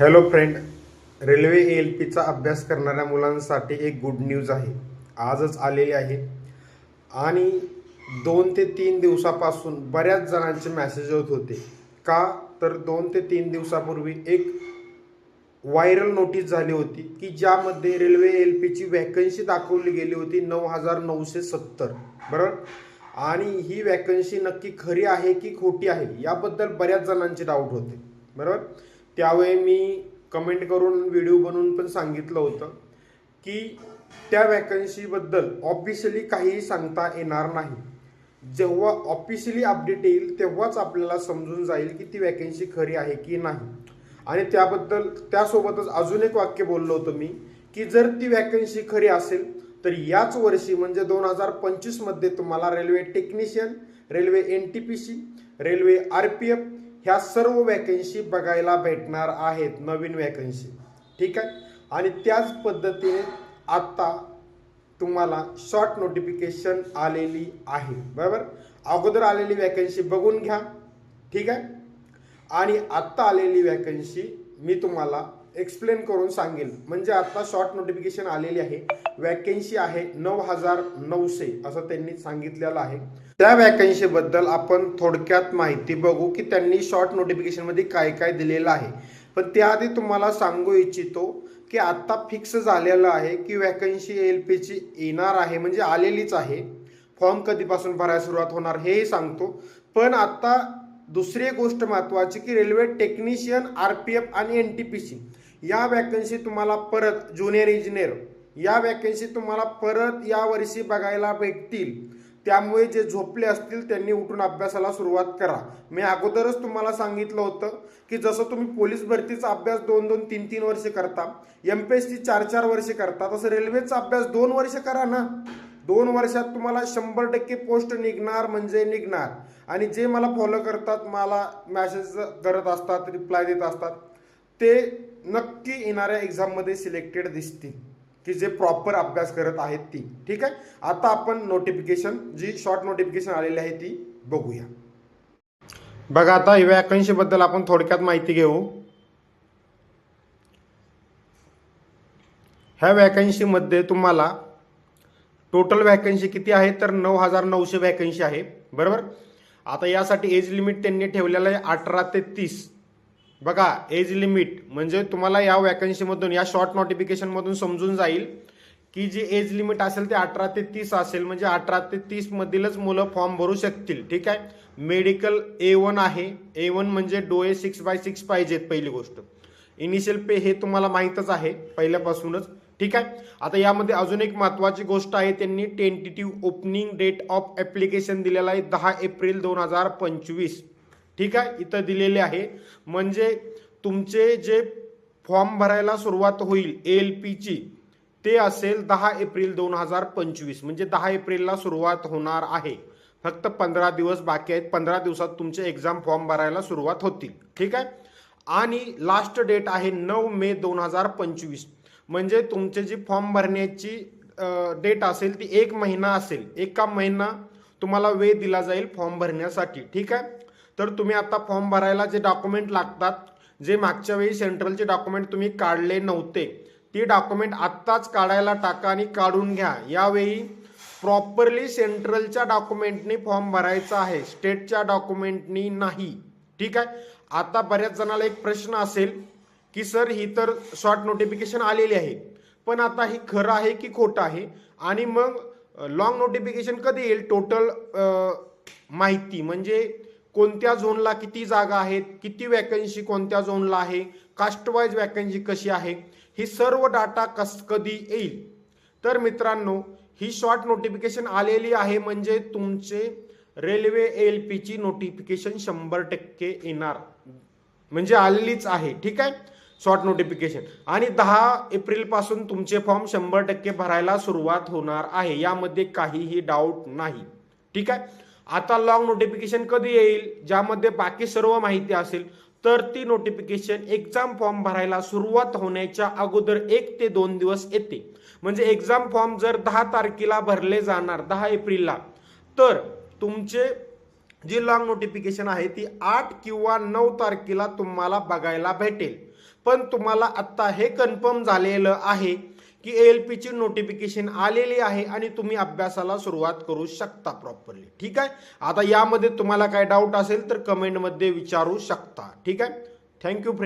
Hello friend railway A L पीचा अभ्यास करणाऱ्या मुलांसाठी एक गुड न्यूज आहे. आजच आलेली आहे. आणि दोन ते तीन दिवसापासून बऱ्याच जणांचे मॅसेज होत होते. का? तर दोन ते तीन दिवसापूर्वी एक व्हायरल नोटीस झाली होती की ज्यामध्ये रेल्वे एल पीची वॅकन्सी दाखवली गेली होती नऊ हजार नऊशे सत्तर. बरोबर आणि ही वॅकन्सी नक्की खरी आहे की खोटी आहे? याबद्दल बऱ्याच जणांचे डाऊट होते. बरोबर? त्यावेळी मी कमेंट करून व्हिडिओ बनवून पण सांगितलं होतं की त्या वॅकन्सीबद्दल ऑफिशियली काहीही सांगता येणार नाही. जेव्हा ऑफिशियली अपडेट येईल तेव्हाच आपल्याला समजून जाईल की ती वॅकन्सी खरी आहे की नाही. आणि त्याबद्दल त्यासोबतच अजून एक वाक्य बोललो होतो मी की जर ती वॅकन्सी खरी असेल तर याच वर्षी म्हणजे दोन हजार पंचवीसमध्ये तुम्हाला railway technician railway N T P C railway R P F ह्या सर्व वॅकन्सी बघायला भेटणार आहेत नवीन वॅकन्सी ठीक आहे? आणि त्याच पद्धतीने आत्ता तुम्हाला शॉर्ट नोटिफिकेशन आलेली आहे. बरोबर? अगोदर आलेली वॅकन्सी बघून घ्या. ठीक आहे? आणि आत्ता आलेली वॅकन्सी मी तुम्हाला एक्सप्लेन करून सांगेल. म्हणजे आता शॉर्ट नोटिफिकेशन आलेली आहे. वॅकन्सी आहे नऊ हजार नऊशे असं त्यांनी सांगितलेलं आहे. त्या वॅकन्सी बद्दल आपण थोडक्यात माहिती बघू की त्यांनी शॉर्ट नोटिफिकेशनमध्ये काय काय दिलेलं आहे. पण त्याआधी तुम्हाला सांगू इच्छितो की आता फिक्स झालेलं आहे की वॅकन्सी एल पीची येणार आहे म्हणजे आलेलीच आहे. फॉर्म कधीपासून भरायला सुरुवात होणार हेही सांगतो. पण आता दुसरी गोष्ट महत्वाची की railway technician R P F आणि एन टी पी सी या वॅकन्सी तुम्हाला परत ज्युनियर इंजिनियर या वॅकन्सी तुम्हाला परत या वर्षी बघायला भेटतील. त्यामुळे जे झोपले असतील त्यांनी उठून अभ्यासाला सुरुवात करा. मी अगोदरच तुम्हाला सांगितलं होतं की जसं तुम्ही पोलीस भरतीचा अभ्यास दोन दोन तीन तीन वर्ष करता एम पी एस सी चार चार वर्ष करता तसं रेल्वेचा अभ्यास दोन वर्ष करा ना. दोन वर्षात तुम्हाला शंभर टक्के पोस्ट निघणार म्हणजे निघणार. आणि जे मला फॉलो करतात मला मॅसेज करत असतात रिप्लाय देत असतात ते नक्की येणाऱ्या एक्झाममध्ये सिलेक्टेड दिसतील. की जे प्रॉपर अभ्यास करत आहेत ती. ठीक आहे? आता आपण नोटिफिकेशन जी शॉर्ट नोटिफिकेशन आलेली आहे ती बघूया. बघा आता वॅकन्सीबद्दल आपण थोडक्यात माहिती घेऊ. ह्या वॅकन्सीमध्ये तुम्हाला टोटल वॅकन्सी किती आहे? तर नऊ हजार नऊशे वॅकन्सी आहे. बरोबर? आता यासाठी एज लिमिट त्यांनी ठेवलेलं आहे अठरा ते तीस. बघा एज लिमिट म्हणजे तुम्हाला या वॅकन्सीमधून या शॉर्ट नोटिफिकेशनमधून समजून जाईल की जी एज लिमिट असेल ते अठरा ते तीस असेल. म्हणजे अठरा ते तीसमधीलच मुलं फॉर्म भरू शकतील ठीक आहे? मेडिकल ए वन आहे. ए वन म्हणजे डोळे सिक्स बाय सिक्स पाहिजेत पहिली गोष्ट. इनिशियल पे हे तुम्हाला माहीतच आहे पहिल्यापासूनच ठीक आहे? आता यामध्ये अजून एक महत्वाची गोष्ट आहे त्यांनी tentative opening date of application दिलेला आहे दहा एप्रिल दोन हजार पंचवीस. ठीक आहे? इथं दिलेले आहे. म्हणजे तुमचे जे फॉर्म भरायला सुरुवात होईल ए एल पीची ते असेल दहा एप्रिल दोन हजार पंचवीस. म्हणजे दहा एप्रिलला सुरुवात होणार आहे. फक्त पंधरा दिवस बाकी आहेत. पंधरा दिवसात तुमचे एक्झाम फॉर्म भरायला सुरुवात होतील. ठीक आहे? आणि लास्ट डेट आहे नऊ मे दोन हजार पंचवीस. म्हणजे तुमचे जी फॉर्म भरण्याची डेट असेल ती एक महिना असेल. एका महिना तुम्हाला वेळ दिला जाईल फॉर्म भरण्यासाठी. ठीक आहे? तर तुम्ही आता फॉर्म भरायला जे डॉक्युमेंट लागतात जे मागच्या वेळी सेंट्रलचे डॉक्युमेंट तुम्ही काढले नव्हते ती डॉक्युमेंट आत्ताच काढायला टाका आणि काढून घ्या. यावेळी प्रॉपरली सेंट्रलच्या डॉक्युमेंटनी फॉर्म भरायचा आहे स्टेटच्या डॉक्युमेंटनी नाही. ठीक आहे? आता बऱ्याच जणाला एक प्रश्न असेल की सर ही तर शॉर्ट नोटिफिकेशन आलेली आहे. पण आता ही खरं आहे की खोटं आहे? आणि मग लॉंग नोटिफिकेशन कधी येईल? टोटल माहिती म्हणजे कोणत्या झोनला किती जागा आहेत किती वॅकन्सी कोणत्या झोनला आहे कास्टवाईज वॅकन्सी कशी आहे ही सर्व डाटा कस कधी येईल? तर मित्रांनो ही शॉर्ट नोटिफिकेशन आलेली आहे म्हणजे तुमचे रेल्वे एल पीची नोटिफिकेशन शंभर टक्के येणार. म्हणजे आलेलीच आहे ठीक आहे? शॉर्ट नोटिफिकेशन आणि दहा एप्रिलपासून तुमचे फॉर्म शंभर टक्के भरायला सुरुवात होणार आहे. यामध्ये काहीही डाऊट नाही ठीक आहे? आता लॉंग नोटिफिकेशन कधी येईल ज्यामध्ये बाकी सर्व माहिती असेल तर ती नोटिफिकेशन एक्झाम फॉर्म भरायला सुरुवात होण्याच्या अगोदर एक ते दोन दिवस येते. म्हणजे एक्झाम फॉर्म जर दहा तारखेला भरले जाणार दहा एप्रिलला तर तुमचे जी लॉंग नोटिफिकेशन आहे ती आठ किंवा नऊ तारखेला तुम्हाला बघायला भेटेल. पण तुम्हाला आत्ता हे कन्फर्म झालेलं आहे की एल पीची नोटिफिकेशन आलेली आहे आणि तुम्ही अभ्यासाला सुरुवात करू शकता प्रॉपरली ठीक आहे? आता यामध्ये तुम्हाला काय डाऊट असेल तर कमेंटमध्ये विचारू शकता. ठीक आहे? Thank you friend